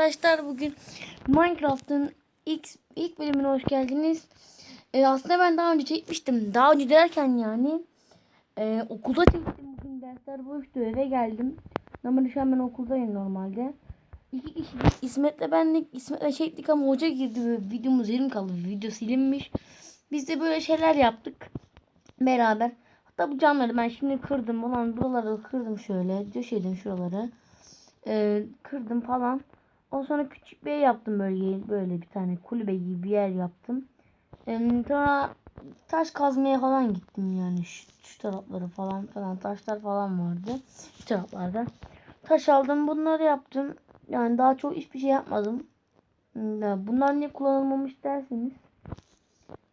arkadaşlar bugün Minecraft'ın ilk ilk bölümüne hoş geldiniz. Ee, aslında ben daha önce çekmiştim. Daha önce derken yani e, okulda çektim bugün dersler boştu eve geldim. Normalde şu an ben okuldayım normalde. İki kişi İsmet'le benlik İsmet'le çektik ama hoca girdi ve videomuz yarım kaldı. Video silinmiş. Biz de böyle şeyler yaptık beraber. Hatta bu camları ben şimdi kırdım falan buraları kırdım şöyle döşedim şuraları. Ee, kırdım falan. Ondan sonra küçük bir ev yaptım böyle böyle bir tane kulübe gibi bir yer yaptım. Sonra taş kazmaya falan gittim yani şu, şu tarafları falan falan taşlar falan vardı şu taraflarda. Taş aldım bunları yaptım. Yani daha çok hiçbir şey yapmadım. Ya Bunlar niye kullanılmamış derseniz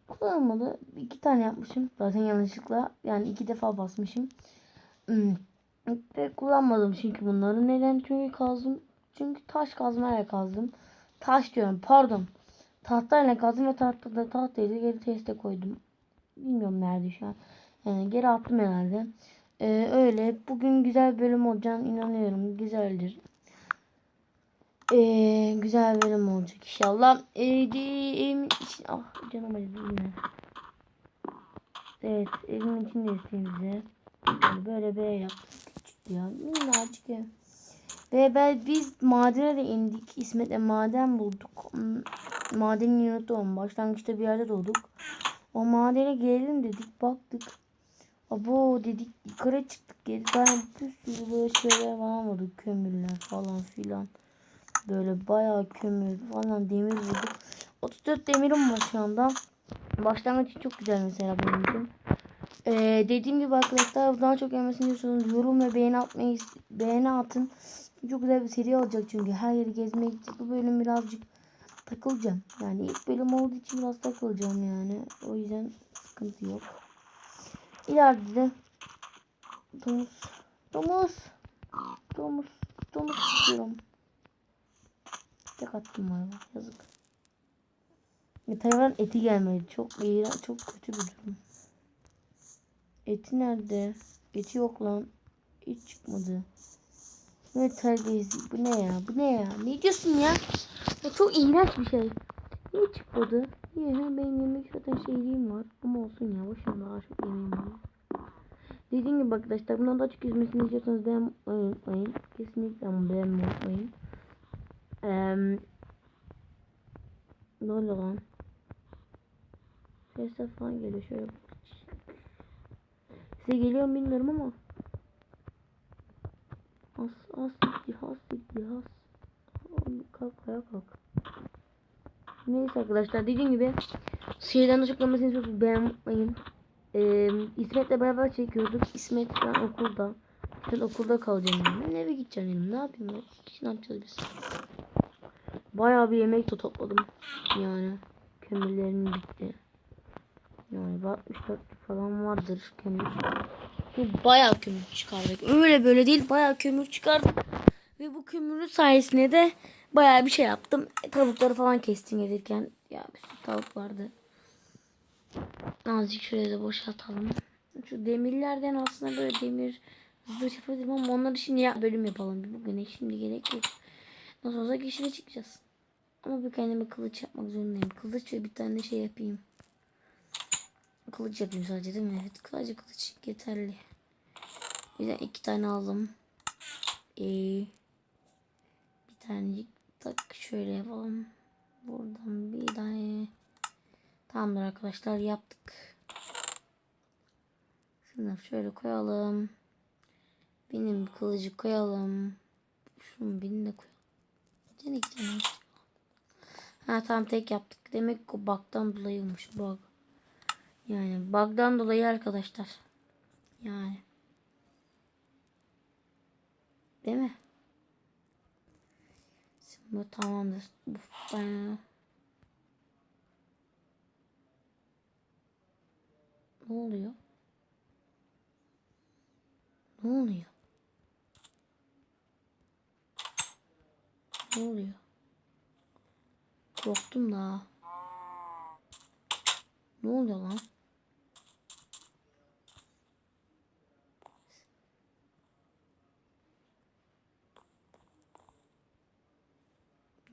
kullanılmadı. İki tane yapmışım. Zaten yanlışlıkla. Yani iki defa basmışım. Hmm. Ve kullanmadım çünkü bunları. Neden? Çünkü kazdım. Çünkü taş kazmayla kazdım. Taş diyorum pardon. Tahtayla kazdım ve tahtada tahtayı da geri teste koydum. Bilmiyorum nerede şu an. Yani geri attım herhalde. Ee, öyle. Bugün güzel bir bölüm olacağını inanıyorum. Güzeldir. Ee, güzel bir bölüm olacak inşallah. Ee, ah canım acıdı. Evet evimin içindeyiz bize. Yani böyle bir ev yaptık. Küçük ya. Minnacık ev. Ve ben, biz madene de indik. İsmet'le maden bulduk. Hmm, Madenin unuttum. Başlangıçta bir yerde doğduk. O madene gelelim dedik. Baktık. Abo dedik yukarı çıktık. Geri tane bir sürü böyle şeyler falan. Kömürler falan filan. Böyle bayağı kömür falan demir bulduk. 34 demirim var şu anda. Başlangıç çok güzel mesela benim için. Ee, dediğim gibi arkadaşlar daha çok gelmesini istiyorsanız yorum ve beğeni atmayı beğeni atın. Çok güzel bir seri olacak çünkü her yeri gezmeye gideceğiz. Bu bölüm birazcık takılacağım. Yani ilk bölüm olduğu için biraz takılacağım yani. O yüzden sıkıntı yok. İleride de domuz domuz domuz domuz istiyorum. Tek attım var yazık. Ya, hayvan eti gelmedi. Çok iğrenç, çok kötü bir durum. Eti nerede? Eti yok lan. Hiç çıkmadı. Ne terbiyesiz. Bu ne ya? Bu ne ya? Ne diyorsun ya? ya çok iğrenç bir şey. Niye çıkmadı? Niye? Benim yemek zaten şeyliğim var. Ama olsun ya. Boşuna çok yemeğim var. Dediğim gibi arkadaşlar bundan daha çok izlemesini istiyorsanız beğenmeyi unutmayın. Kesinlikle beğenmeyi unutmayın. Eee ne oluyor lan? Sesler falan geliyor şöyle. Size geliyor mu bilmiyorum ama. As as has has. Kalk ayağa kalk. Neyse arkadaşlar dediğim gibi şeyden açıklamasını istiyorsanız beğenmeyin. Ee, İsmet'le beraber çekiyorduk. İsmet ben okulda. Ben okulda kalacağım. Ben eve gideceğim yani. Ne yapayım ben? Ne yapacağız biz? Bayağı bir yemek de topladım. Yani kömürlerim bitti. Yani 64 falan vardır kömür. Bu bayağı kömür çıkardık. Öyle böyle değil bayağı kömür çıkardık. Ve bu kömürün sayesinde de bayağı bir şey yaptım. E, tavukları falan kestim gelirken. Ya bir sürü tavuk vardı. Azıcık şuraya da boşaltalım. Şu demirlerden aslında böyle demir zırh yapabilirim ama onları şimdi ya bölüm yapalım. Bir bugüne şimdi gerek yok. Nasıl olsa geçine çıkacağız. Ama bir kendime kılıç yapmak zorundayım. Kılıç ve bir tane şey yapayım. Kılıç yapayım sadece değil mi? Evet sadece kılıç yeterli. Bir de iki tane aldım. Ee, bir tane tak şöyle yapalım. Buradan bir tane. Tamamdır arkadaşlar yaptık. Şunları şöyle koyalım. Benim kılıcı koyalım. Şunu birini de koyalım. Neden iki tane? Ha tamam tek yaptık. Demek ki bug'dan dolayıymış bug. Yani bug'dan dolayı arkadaşlar. Yani. Değil mi? Şimdi tamamdır. Uf, ben... Ne oluyor? Ne oluyor? Ne oluyor? Korktum da. Ne oluyor lan?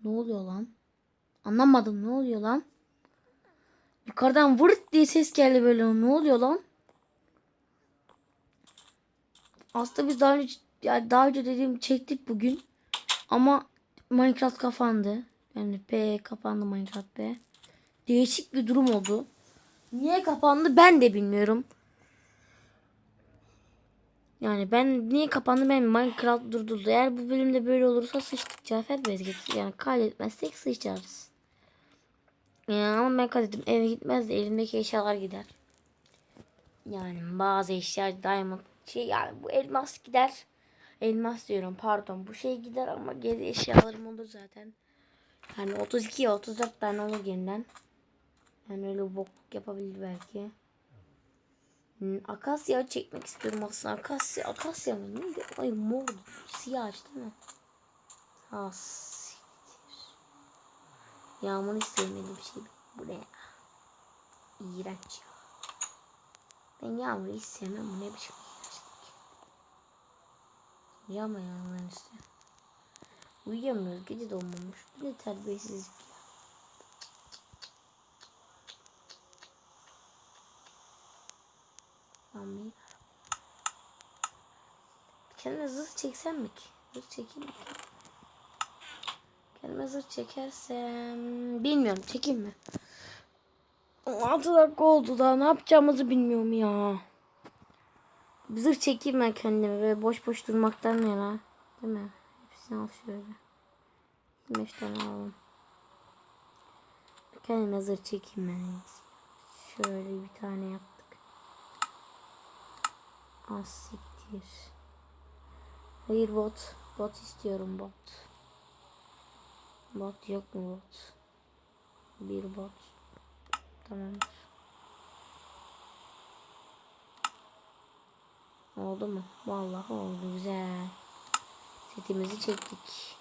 Ne oluyor lan? Anlamadım ne oluyor lan? Yukarıdan vırt diye ses geldi böyle. Ne oluyor lan? Aslında biz daha önce yani daha önce dediğim çektik bugün. Ama Minecraft kapandı. Yani P kapandı Minecraft P. Değişik bir durum oldu. Niye kapandı ben de bilmiyorum. Yani ben niye kapandı ben Minecraft durdurdu. Eğer bu bölümde böyle olursa sıçtık Cafer Bezgit. Yani kaydetmezsek sıçarız. Ya ama ben kaydettim eve gitmez de elimdeki eşyalar gider. Yani bazı eşya diamond şey yani bu elmas gider. Elmas diyorum pardon bu şey gider ama geri eşyalarım olur zaten. Yani 32 34 tane olur yeniden. Yani öyle bok yapabilir belki. Hmm, Akasya çekmek istiyorum aslında. Akasya, akasya mı? Neydi? Ay mor. Siyah değil mi? Ha siktir. Yağmur istemediğim şey. Bu ne ya? İğrenç ya. Ben yağmuru hiç. Bu ne biçim iğrençlik. Yağma yağmurun üstüne. Uyuyamıyoruz. Gece de olmamış. Bu ne terbiyesizlik Amin. Kendime zırh çeksem mi ki? Zırh çekeyim mi? Kendime zırh çekersem... Bilmiyorum çekeyim mi? 6 dakika oldu da ne yapacağımızı bilmiyorum ya. Bir zırh çekeyim ben kendime ve boş boş durmaktan yana. Değil mi? Hepsini al şöyle. 25 tane alalım. Kendime zırh çekeyim ben. Şöyle bir tane yaptık. Az siktir. Hayır bot. Bot istiyorum bot. Bot yok mu bot? Bir bot. Tamamdır. Oldu mu? Vallahi oldu güzel. Setimizi çektik.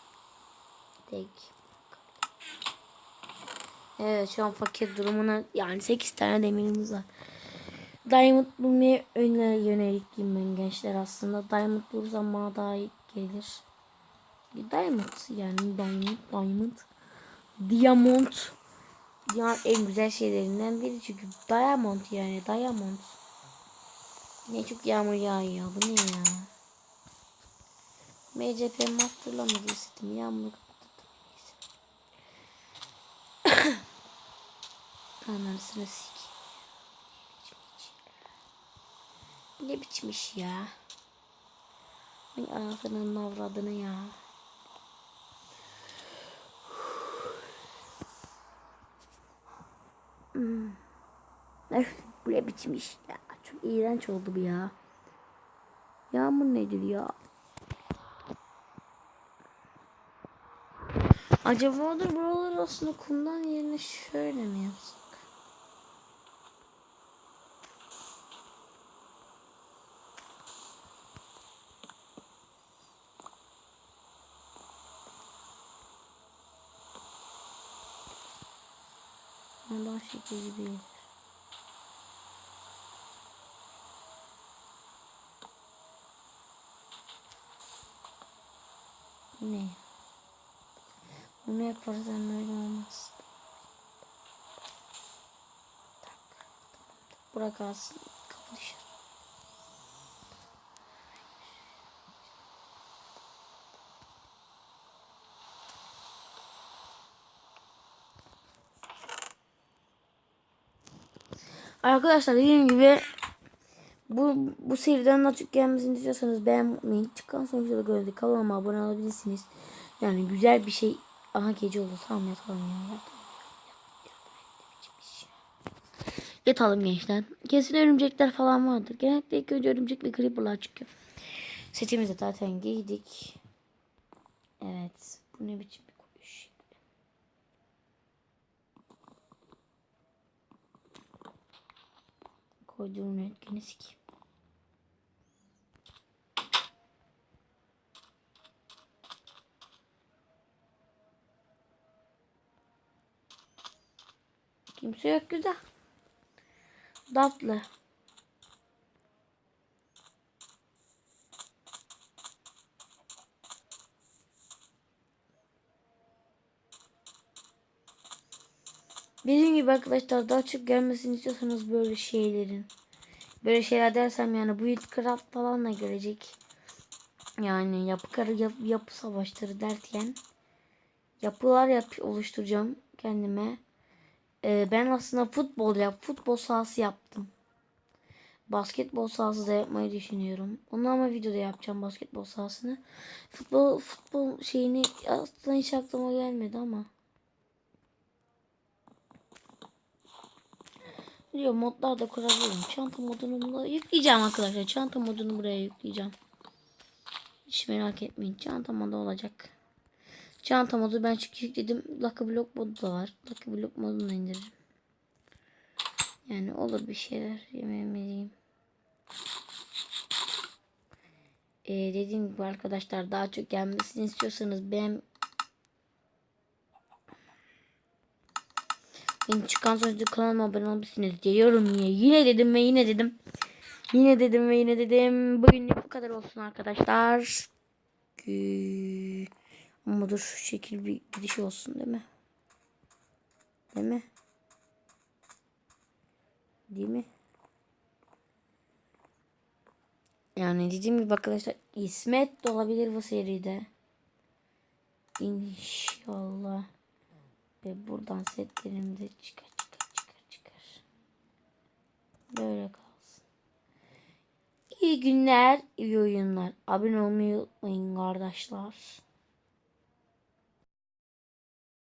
Tek. Evet şu an fakir durumuna yani 8 tane demirimiz var. Diamond bulmaya öne yönelikliyim ben gençler aslında. Diamond bulursam bana daha iyi gelir. Diamond yani diamond, diamond. Diamond. Ya en güzel şeylerinden biri çünkü diamond yani diamond. Ne çok yağmur yağıyor bu ne ya? MCP masterlamadı istedim yağmur Anasını sik. Ne biçim iş ya? Ay anasının avradını ya. Hmm. Bu ne biçim iş ya? Çok iğrenç oldu bu ya. Yağmur nedir ya? Acaba olur buralar aslında kumdan yerine şöyle mi yapsak? Allah şekil gibi. Ne? Bunu yaparsan böyle olmaz. Bırak alsın. Kapı dışarı. Arkadaşlar dediğim gibi bu bu seriden açık gelmesini istiyorsanız beğenmeyin. Çıkan sonuçları gördük. Kanalıma abone olabilirsiniz. Yani güzel bir şey. Aha gece oldu. Tamam yatalım ya. Yatalım gençler. Kesin örümcekler falan vardır. Genellikle ilk önce örümcek ve creeper'lar çıkıyor. Setimizi zaten giydik. Evet. Bu ne biçim bir koyuş. Koyduğum röntgeni sikeyim. Kimse yok güzel. Tatlı. Dediğim gibi arkadaşlar daha çok gelmesini istiyorsanız böyle şeylerin. Böyle şeyler dersem yani bu Craft falan da gelecek. Yani yapı karı yap, yapı savaşları derken yapılar yap oluşturacağım kendime. Ee, ben aslında futbol yap, futbol sahası yaptım. Basketbol sahası da yapmayı düşünüyorum. Onu ama videoda yapacağım basketbol sahasını. Futbol futbol şeyini aslında hiç aklıma gelmedi ama. Diyor modlar da kurabilirim. Çanta modunu buna yükleyeceğim arkadaşlar. Çanta modunu buraya yükleyeceğim. Hiç merak etmeyin. Çanta modu olacak. Çanta modu ben çünkü yükledim. Lucky Block modu da var. Lucky Block modunu da indiririm. Yani olur bir şeyler yememeliyim. Ee, dediğim gibi arkadaşlar daha çok gelmesini istiyorsanız ben Yeni çıkan sonuçta kanalıma abone olabilirsiniz diyorum yine. Yine dedim ve yine dedim. Yine dedim ve yine dedim. Bugünlük bu kadar olsun arkadaşlar. Ama dur şu şekil bir gidiş olsun değil mi? Değil mi? Değil mi? Yani dediğim gibi arkadaşlar İsmet de olabilir bu seride. İnşallah. Ve buradan setlerim de çıkar çıkar çıkar çıkar. Böyle kalsın. İyi günler, iyi oyunlar. Abone olmayı unutmayın kardeşler.